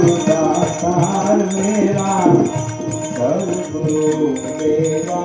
दातार मेरा सद्गुरु देवा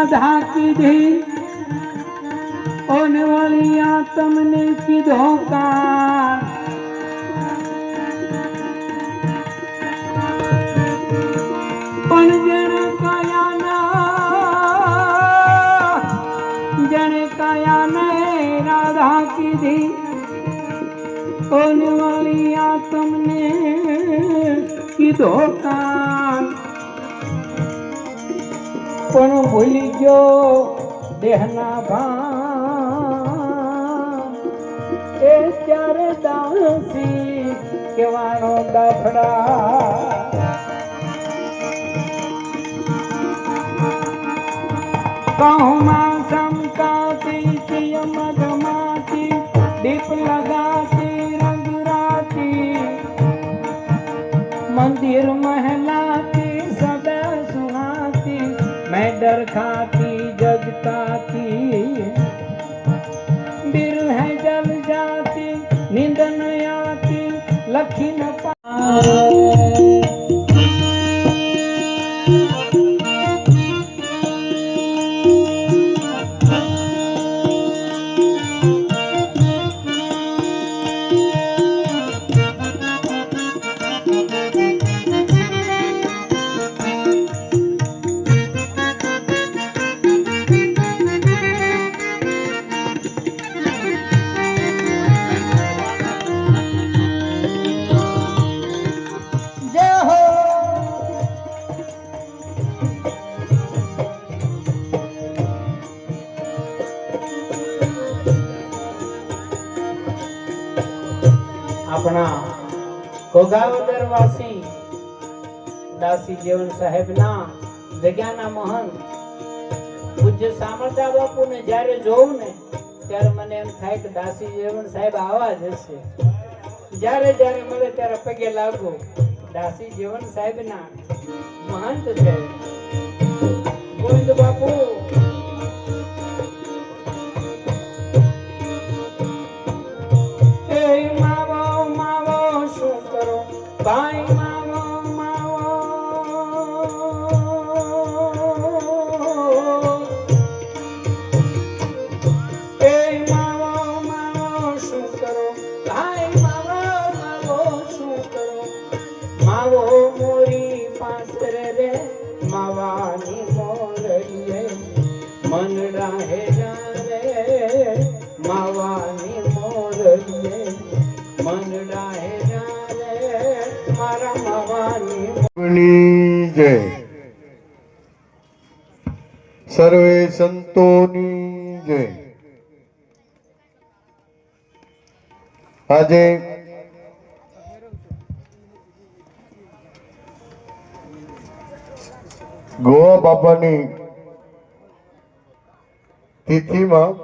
રાધા કીધી ઓન વળિયા તમને કીધો કા પણ જણ કાયાના જણ કાયાને રાધા કીધી ઓન વળિયા તમને કીધો કાન પણ ભૂલી ગયો દેહના ભાન. એ ત્યારે દાસી કેવાનો દાખડા કહુમાં સમકાતી સિયમ ગમાતી દીપ લગાતી રંગરાતી મંદિરમાં આપણા ઘોઘાવદર વાસી દાસી જીવન સાહેબના જગ્યાના મહંત પૂજ્ય સામળતા બાપુને જ્યારે જોઉં ને, ત્યારે મને એમ થાય કે દાસી જીવન સાહેબ આવા જ હશે. જ્યારે જ્યારે મળે ત્યારે પગે લાગુ. દાસી જીવન સાહેબના મહંત છે ગોવિંદ બાપુ ભાઈ માવો માવો એ માવો માવાની જય સર્વે સંતોની જય. આજે ગોવા બાપાની તિથિમાં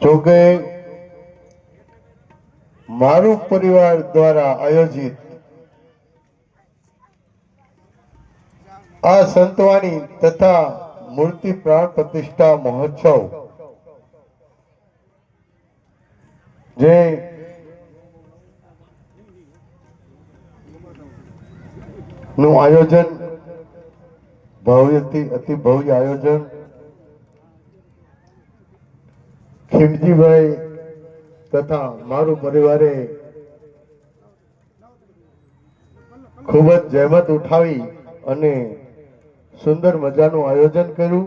જોકે મારું પરિવાર દ્વારા આયોજિત આ સંતવાણી તથા મૂર્તિ પ્રાણ પ્રતિષ્ઠા મહોત્સવ, જે નું આયોજન ભવ્ય અતિ ભવ્ય આયોજન ખીમજીભાઈ તથા મારું પરિવારે ખૂબ જ જહેમત ઉઠાવી અને સુંદર મજાનું આયોજન કર્યું.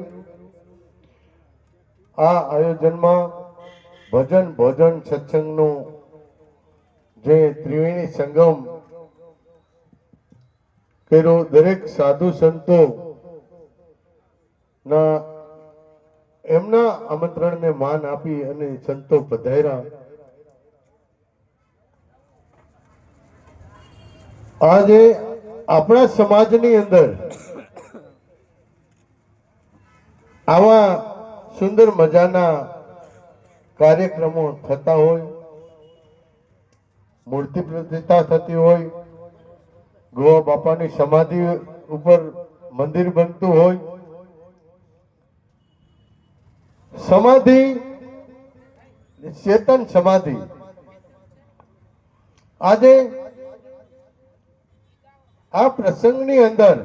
આ આયોજનમાં ભજન ભોજન સત્સંગનું જે ત્રિવેણી સંગમ કર્યો, દરેક સાધુ સંતો ના એમના આમંત્રણને માન આપી અને સંતો પધાર્યા. આજે આપણા સમાજની અંદર આવા સુંદર મજાના કાર્યક્રમો થતા હોય, મૂર્તિ પ્રતિષ્ઠા થતી હોય, ગોવા બાપાની સમાધિ ઉપર મંદિર બનતું હોય, સમાધિ, ચેતન સમાધિ. આજે આ પ્રસંગની અંદર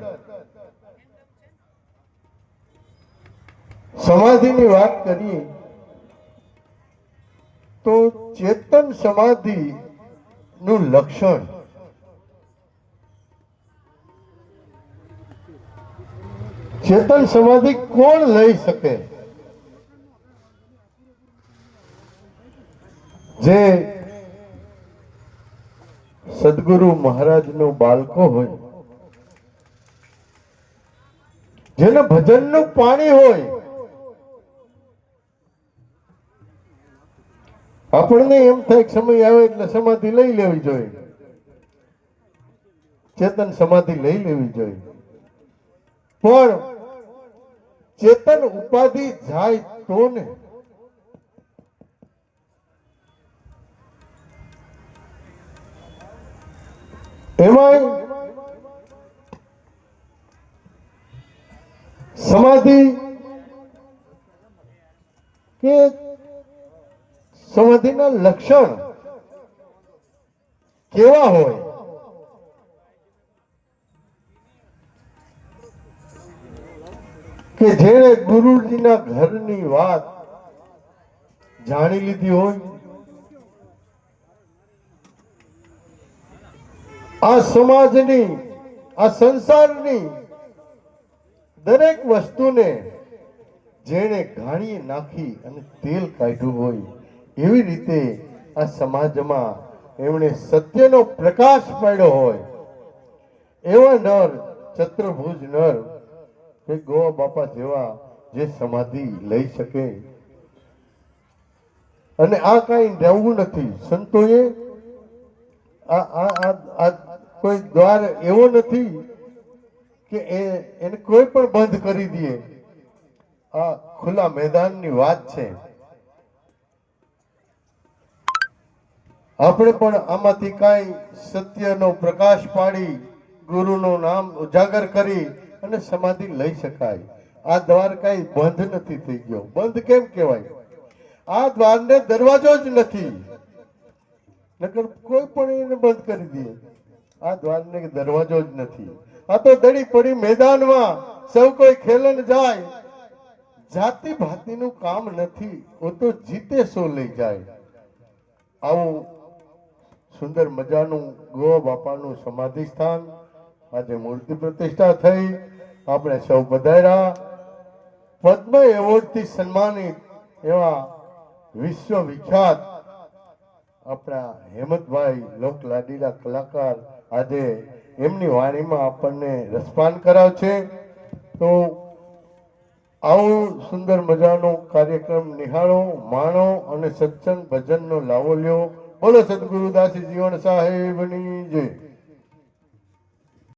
સમાધિની વાત કરીએ તો ચેતન સમાધિ નું લક્ષણ ચેતન સમાધિ કોણ લઈ શકે? જે સદગુરુ મહારાજનું બાળકો હોય, જેને ભજનનું પાણી હોય, આપણને એમ થાય સમય આવે એટલે સમાધિ લઈ લેવી જોઈએ. ચેતન સમાધિ લઈ લેવી જોઈએ. પણ ચેતન ઉપાધિ જાય તો ને એમાંય સમાધિ કે સમાધિના લક્ષણ કેવા હોય? કે જેણે ગુરુજીના ઘરની વાત જાણી લીધી હોય? આ સમાજની, આ સંસારની દરેક વસ્તુને જેણે ઘાણી નાખી અને તેલ કાઢ્યું હોય, એવી રીતે આ સમાજમાં એમણે સત્યનો પ્રકાશ પાડ્યો હોય. એવા નર, ચતુર્ભુજ નર, કે ગોવા બાપા જેવા જે સમાધિ લઈ શકે. અને આ કાંઈ રહેવું નથી. સંતોએ આ આ કોઈ દ્વાર એવો નથી કે એને કોઈ પણ બંધ કરી દે. આ ખુલ્લા મેદાનની વાત છે. આપણે પણ આમાંથી કાંઈ સત્યનો પ્રકાશ પાડી, ગુરુનું નામ ઉજાગર કરી અને સમાધિ લઈ શકાય. આ દ્વાર કાંઈ બંધ નથી થઈ ગયો. બંધ કેમ કહેવાય? આ દ્વારને દરવાજો જ નથી. નકર કોઈ પણ એને બંધ કરી દે. આ દ્વારને દરવાજો જ નથી. આ તો દડી પડી મેદાનમાં. સૌ કોઈ ખેલન જાય. જાતિ ભાતિનું કામ નથી. ઓ તો જીતે સો લઈ જાય. આવું સુંદર મજાનું ગો બાપાનું સમાધિ સ્થાન આજે મૂર્તિ પ્રતિષ્ઠા થઈ. આપણે સૌ બધાયરા પદ્મ એવોર્ડથી સન્માનિત એવા વિશ્વ વિખ્યાત આપણા હેમંતભાઈ લોકલાડીલા કલાકાર આજે એમની વાણીમાં આપણને રસપાન કરાવશે તો આવો સુંદર મજાનો કાર્યક્રમ નિહાળો, માણો અને સત્સંગ ભજનનો લાવો લ્યો. બોલો સદગુરુદાસી જીવન સાહેબની જય.